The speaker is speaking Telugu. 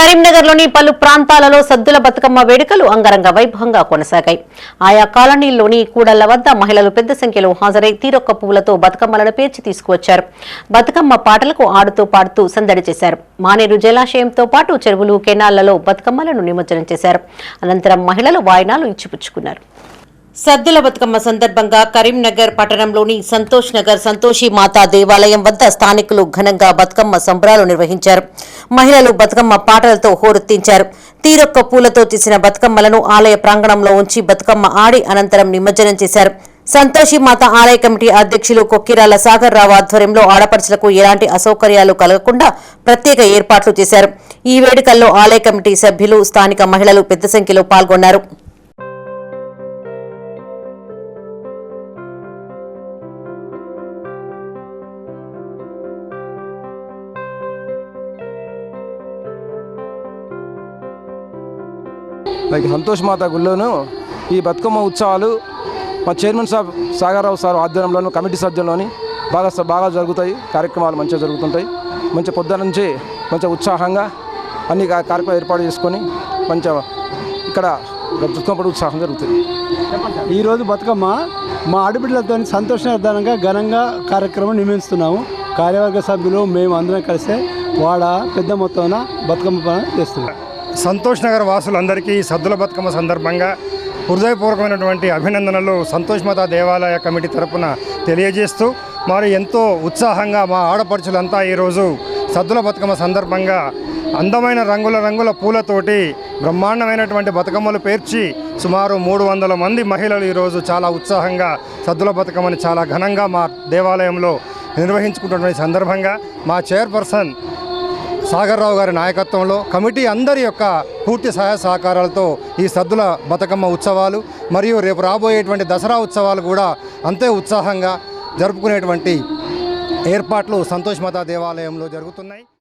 కరీంనగర్లోని పలు ప్రాంతాలలో సద్దుల బతుకమ్మ వేడుకలు అంగరంగ వైభవంగా కొనసాగాయి. ఆయా కాలనీల్లోని కూడళ్ళ వద్ద మహిళలు పెద్ద సంఖ్యలో హాజరై తీరొక్క పువ్వులతో బతుకమ్మలను పేర్చి తీసుకువచ్చారు. బతుకమ్మ పాటలకు ఆడుతూ పాడుతూ సందడి చేశారు. మానేరు జలాశయంతో పాటు చెరువులు కెనాళ్ళలో బతుకమ్మలను నిమజ్జనం చేశారు. అనంతరం మహిళలు వాయినాలు ఇచ్చిపుచ్చుకున్నారు. సద్దుల బతుకమ్మ సందర్భంగా కరీంనగర్ పట్టణంలోని సంతోష్ నగర్ సంతోషి మాతా దేవాలయం వద్ద స్థానికులు ఘనంగా బతుకమ్మ సంబరాలు నిర్వహించారు. మహిళలు బతుకమ్మ పాటలతో హోరెత్తించారు. తీరొక్క పూలతో తీసిన బతుకమ్మలను ఆలయ ప్రాంగణంలో ఉంచి బతుకమ్మ ఆడి అనంతరం నిమజ్జనం చేశారు. సంతోషి మాత ఆలయ కమిటీ అధ్యక్షులు కొక్కిరాల సాగర్ రావు ఆధ్వర్యంలో ఆడపడుచులకు ఎలాంటి అసౌకర్యాలు కలగకుండా ప్రత్యేక ఏర్పాట్లు చేశారు. ఈ వేడుకల్లో ఆలయ కమిటీ సభ్యులు స్థానిక మహిళలు పెద్ద సంఖ్యలో పాల్గొన్నారు. లైక్ సంతోష్ మాత గుళ్ళోను ఈ బతుకమ్మ ఉత్సవాలు మా చైర్మన్ సాబ్ సాగర్రావు సార్ ఆధ్వర్యంలోను కమిటీ సభ్యుల్లోని బాగా బాగా జరుగుతాయి. కార్యక్రమాలు మంచిగా జరుగుతుంటాయి. మంచి పొద్దున నుంచి మంచిగా ఉత్సాహంగా అన్ని కార్యక్రమాలు ఏర్పాటు చేసుకొని మంచిగా ఇక్కడ బతుకమ్మడు ఉత్సాహం జరుగుతుంది. ఈరోజు బతుకమ్మ మా ఆడబిడ్డలతో సంతోషదానంగా ఘనంగా కార్యక్రమం నిర్మిస్తున్నాము కార్యవర్గ సభ్యులు మేము అందరం కలిసి వాడ పెద్ద మొత్తాన బతుకమ్మ పని చేస్తున్నాం. సంతోష్ నగర్ వాసులందరికీ సద్దుల బతుకమ్మ సందర్భంగా హృదయపూర్వకమైనటువంటి అభినందనలు సంతోష్ మాత దేవాలయ కమిటీ తరపున తెలియజేస్తూ మరి ఎంతో ఉత్సాహంగా మా ఆడపడుచులంతా ఈరోజు సద్దుల బతుకమ్మ సందర్భంగా అందమైన రంగుల రంగుల పూలతోటి బ్రహ్మాండమైనటువంటి బతుకమ్మలు పేర్చి సుమారు మూడు వందల మంది మహిళలు ఈరోజు చాలా ఉత్సాహంగా సద్దుల బతుకమ్మని చాలా ఘనంగా మా దేవాలయంలో నిర్వహించుకుంటున్న సందర్భంగా మా చైర్పర్సన్ సాగర్రావు గారి నాయకత్వంలో కమిటీ అందరి యొక్క పూర్తి సహాయ సహకారాలతో ఈ సద్దుల బతుకమ్మ ఉత్సవాలు మరియు రేపు రాబోయేటువంటి దసరా ఉత్సవాలు కూడా అంతే ఉత్సాహంగా జరుపుకునేటువంటి ఏర్పాట్లు సంతోష్ మత దేవాలయంలో జరుగుతున్నాయి.